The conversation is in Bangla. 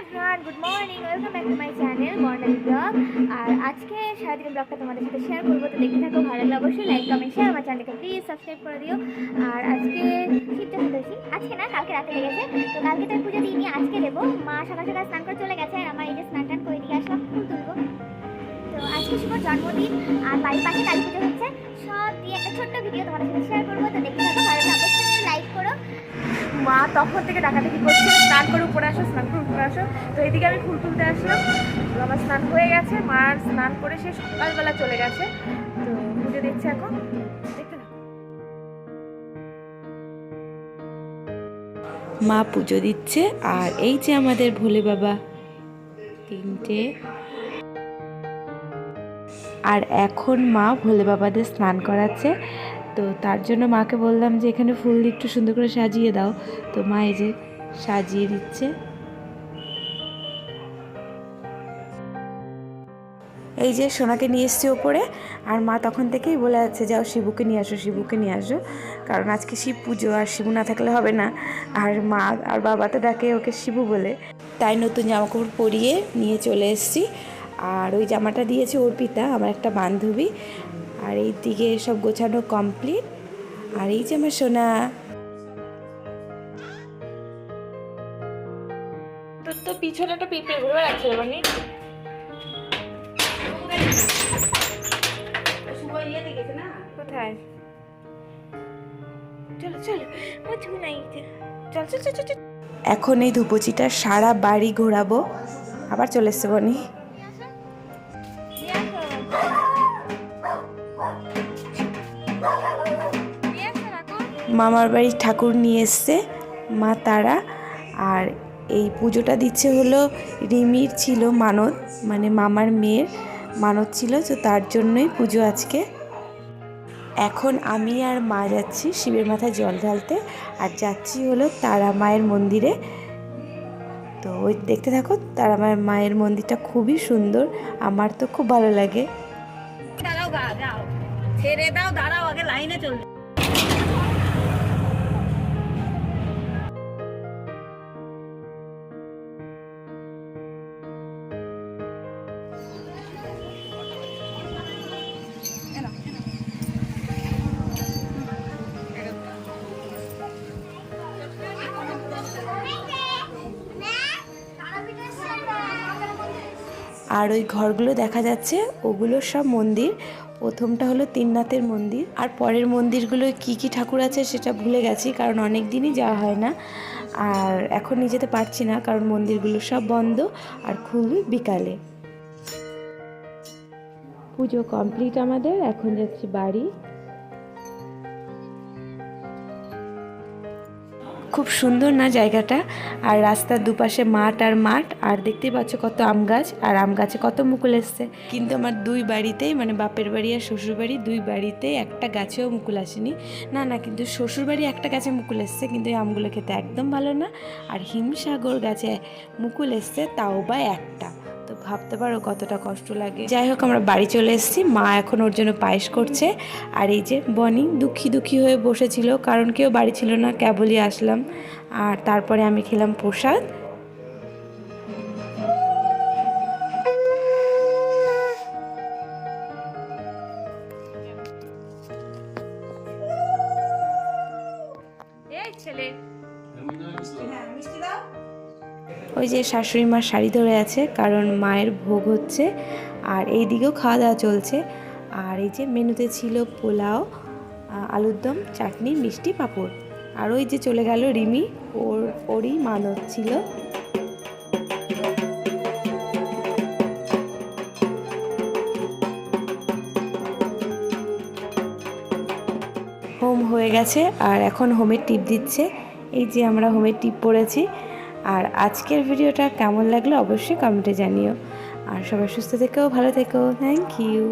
Everyone good morning welcome back to my channel Barnali blog আর আজকে সারাদিনের ব্লগটা তোমাদের সাথে শেয়ার করব, তো দেখতে থাকো, ভালো লাগলে অবশ্যই লাইক কমেন্ট শেয়ার আমার চ্যানেলকে প্লিজ সাবস্ক্রাইব করে দিও। আর আজকে শীত চতুর্দশী আজকে না, কালকে রাতে লেগেছে। তো কালকে তো পুজো দিইনি, আজকে দেবো। মা সকাল সকাল স্নান করে চলে গেছে, আর আমার এই যে স্নান টান করে দিয়ে আসলাম, ফুল তুলবো। তো আজকে শুভ জন্মদিন, আর বাড়ির পাশে কালী পুজো হচ্ছে। সব দিয়ে একটা ছোট্ট ভিডিও তোমাদের সাথে শেয়ার করব। তো দেখতে থাকো, ভালো মা তখন থেকে ডাকাডাকি করছে? স্নান করে উপরে আসো, স্নান করে উপরে আসো। তো এদিকে আমি ফুল তুলতে আসলাম। আমার স্নান হয়ে গেছে। মার স্নান করে সে সকালবেলা চলে গেছে। তো পুজো দিচ্ছে এখন। মা পুজো দিচ্ছে আর এই যে আমাদের ভোলে বাবা। তিনটে। আর এখন মা ভোলে বাবাদের স্নান করাচ্ছে। তো তার জন্য মাকে বললাম যে, এখানে ফুল দিয়ে একটু সুন্দর করে সাজিয়ে দাও। তো মা এই যে সাজিয়ে দিচ্ছে। এই যে সোনাকে নিয়ে এসছে ওপরে, আর মা তখন থেকেই বলে যাচ্ছে যাও শিবুকে নিয়ে আসো, শিবুকে নিয়ে আসো। কারণ আজকে শিব পুজো, আর শিবু না থাকলে হবে না। আর মা আর বাবা তো ডাকে ওকে শিবু বলে। তাই নতুন জামা কাপড় পরিয়ে নিয়ে চলে এসেছি। আর ওই জামাটা দিয়েছে অর্পিতা আমার একটা বান্ধবী। আর এই দিকে সব গোছানো কমপ্লিট আর এই যে আমার সোনা। তোর তো পিছনে একটা ঘুরে রাখছে মানে কোথায়? চলো চলো চল চল চল চল, চল। এখন এই ধুপোচিটা সারা বাড়ি ঘোরাবো। আবার চলে এসছে বনি। মামার বাড়ির ঠাকুর নিয়ে এসছে, মা তারা। আর এই পুজোটা দিচ্ছে হলো রিমির ছিল মানত মানে মামার মেয়ের মানত ছিল, তো তার জন্যই পুজো আজকে। এখন আমি আর মা যাচ্ছি শিবের মাথায় জল ঢালতে, আর যাচ্ছি হলো তারা মায়ের মন্দিরে। তো ওই দেখতে থাকো, তারা মায়ের মায়ের মন্দিরটা খুবই সুন্দর, আমার তো খুব ভালো লাগে। ছেড়ে দাও, দাঁড়াও, আগে লাইনে চল আর ওই ঘরগুলো দেখা যাচ্ছে, ওগুলো সব মন্দির। প্রথমটা হলো তিননাথের মন্দির। আর পরের মন্দিরগুলো কি কি ঠাকুর আছে সেটা ভুলে গেছি, কারণ অনেক দিনই যাওয়া হয় না। আর এখন নিয়ে যেতে পারছি না, কারণ মন্দিরগুলো সব বন্ধ আর খুবই বিকালে। পুজো কমপ্লিট আমাদের, এখন যাচ্ছি বাড়ি। খুব সুন্দর না জায়গাটা? আর রাস্তার দুপাশে মাঠ আর মাঠ, আর দেখতেই পাচ্ছ কত আম গাছ, আর আম গাছে কত মুকুল এসছে। কিন্তু আমার দুই বাড়িতেই মানে বাপের বাড়ি আর শ্বশুর বাড়ি, দুই বাড়িতেই একটা গাছেও মুকুল আসেনি। না না, কিন্তু শ্বশুর বাড়ি একটা গাছে মুকুল এসছে, কিন্তু এই আমগুলো খেতে একদম ভালো না। আর হিমসাগর গাছে মুকুল এসছে, তাও বা একটা। ভাবতে পারো কতটা কষ্ট লাগে। যাই হোক আমরা বাড়ি চলে এসেছি। মা এখন ওর জন্য পায়েস করছে। আর এই যে বনি দুঃখী দুঃখী হয়ে বসেছিল কারণ কেউ বাড়ি ছিল না কেবলই আসলাম। আর তারপরে আমি খেলাম প্রসাদ। ছেলে। ওই যে শাশুড়ি মা শাড়ি ধরে আছে, কারণ মায়ের ভোগ হচ্ছে, আর এই দিকেও খাওয়া দাওয়া চলছে। আর এই যে মেনুতে ছিল পোলাও আলুর দম, চাটনি, মিষ্টি, পাঁপড়। আর ওই যে চলে গেল রিমি, ওর, ওরই মানত ছিল। হোম হয়ে গেছে, আর এখন হোমের টিপ দিচ্ছে। এই যে আমরা হোমের টিপ পড়েছি আর আজকের ভিডিওটা কেমন লাগল অবশ্যই কমেন্টে জানিও। আর সবাই সুস্থ থেকেও ভালো থেকো। Thank you